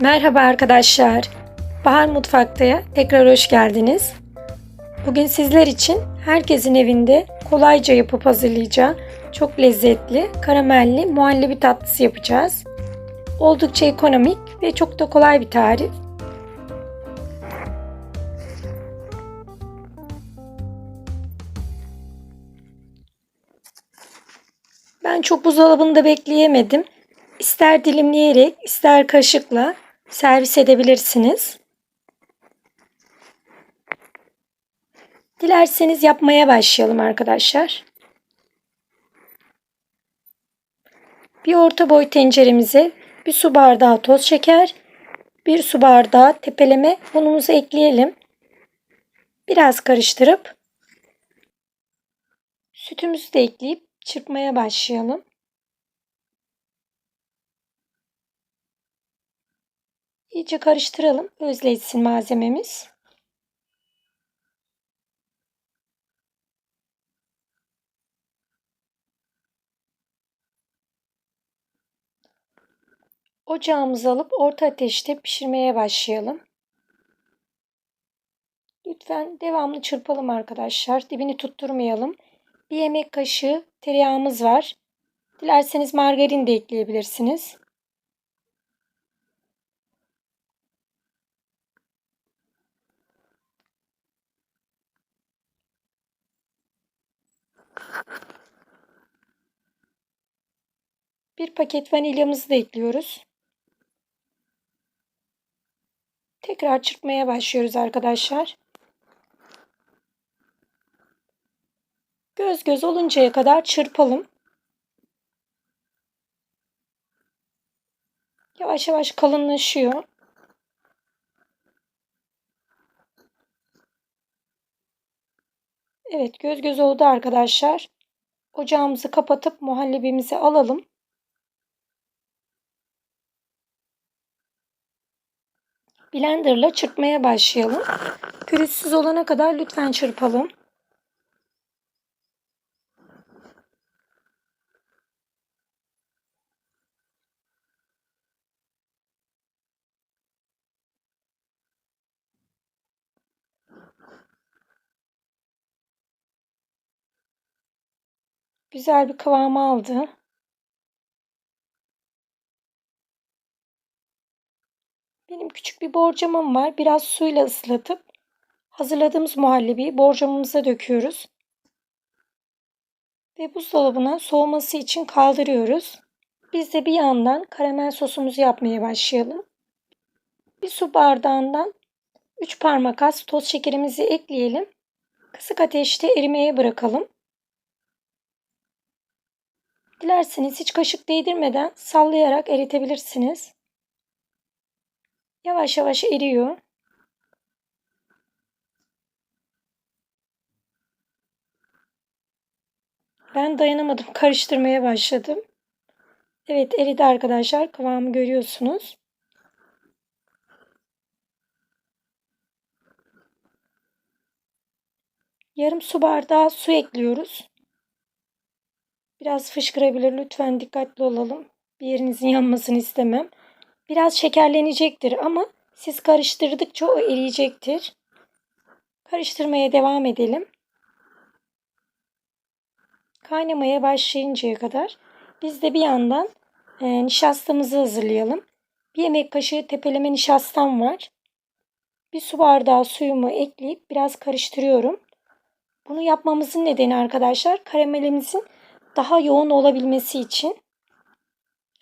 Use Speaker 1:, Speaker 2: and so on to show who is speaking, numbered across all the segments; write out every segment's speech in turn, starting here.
Speaker 1: Merhaba arkadaşlar. Bahar Mutfakta'ya tekrar hoş geldiniz. Bugün sizler için herkesin evinde kolayca yapıp hazırlayacağı çok lezzetli karamelli muhallebi tatlısı yapacağız. Oldukça ekonomik ve çok da kolay bir tarif. Ben çok buzdolabında bekleyemedim. İster dilimleyerek, ister kaşıkla servis edebilirsiniz. Dilerseniz yapmaya başlayalım arkadaşlar. Bir orta boy tenceremize bir su bardağı toz şeker, bir su bardağı tepeleme unumuzu ekleyelim. Biraz karıştırıp sütümüzü de ekleyip çırpmaya başlayalım. İyice karıştıralım. Özleşsin malzememiz. Ocağımızı alıp orta ateşte pişirmeye başlayalım. Lütfen devamlı çırpalım arkadaşlar. Dibini tutturmayalım. Bir yemek kaşığı tereyağımız var. Dilerseniz margarin de ekleyebilirsiniz. Bir paket vanilyamızı da ekliyoruz. Tekrar çırpmaya başlıyoruz arkadaşlar. Göz göz oluncaya kadar çırpalım. Yavaş yavaş kalınlaşıyor. Evet göz göz oldu arkadaşlar. Ocağımızı kapatıp muhallebimizi alalım. Blenderla çırpmaya başlayalım. Pürüzsüz olana kadar lütfen çırpalım. Güzel bir kıvam aldı. Benim küçük bir borcamım var. Biraz suyla ıslatıp hazırladığımız muhallebiyi borcamımıza döküyoruz. Ve buzdolabına soğuması için kaldırıyoruz. Biz de bir yandan karamel sosumuzu yapmaya başlayalım. Bir su bardağından 3 parmak az toz şekerimizi ekleyelim. Kısık ateşte erimeye bırakalım. Dilerseniz hiç kaşık değdirmeden sallayarak eritebilirsiniz. Yavaş yavaş eriyor. Ben dayanamadım. Karıştırmaya başladım. Evet eridi arkadaşlar. Kıvamı görüyorsunuz. Yarım su bardağı su ekliyoruz. Biraz fışkırabilir. Lütfen dikkatli olalım. Bir yerinizin yanmasını istemem. Biraz şekerlenecektir ama siz karıştırdıkça o eriyecektir. Karıştırmaya devam edelim. Kaynamaya başlayıncaya kadar biz de bir yandan e, nişastamızı hazırlayalım. Bir yemek kaşığı tepeleme nişastam var. Bir su bardağı suyumu ekleyip biraz karıştırıyorum. Bunu yapmamızın nedeni arkadaşlar karamelimizin daha yoğun olabilmesi için.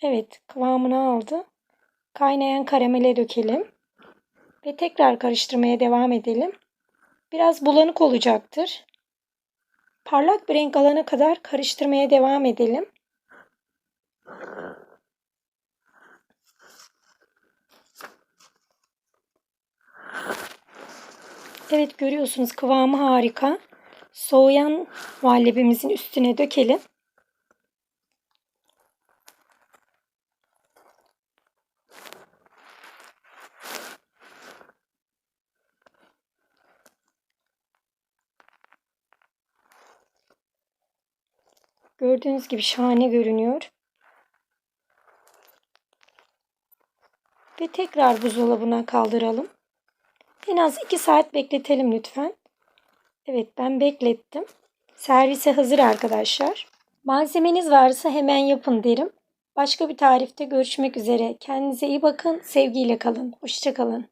Speaker 1: Evet kıvamını aldı. Kaynayan karamele dökelim. Ve tekrar karıştırmaya devam edelim. Biraz bulanık olacaktır. Parlak bir renk alana kadar karıştırmaya devam edelim. Evet görüyorsunuz kıvamı harika. Soğuyan muhallebimizin üstüne dökelim. Gördüğünüz gibi şahane görünüyor. ve tekrar buzdolabına kaldıralım. En az 2 saat bekletelim lütfen. Evet ben beklettim. Servise hazır arkadaşlar. Malzemeniz varsa hemen yapın derim. Başka bir tarifte görüşmek üzere. Kendinize iyi bakın. Sevgiyle kalın. Hoşçakalın.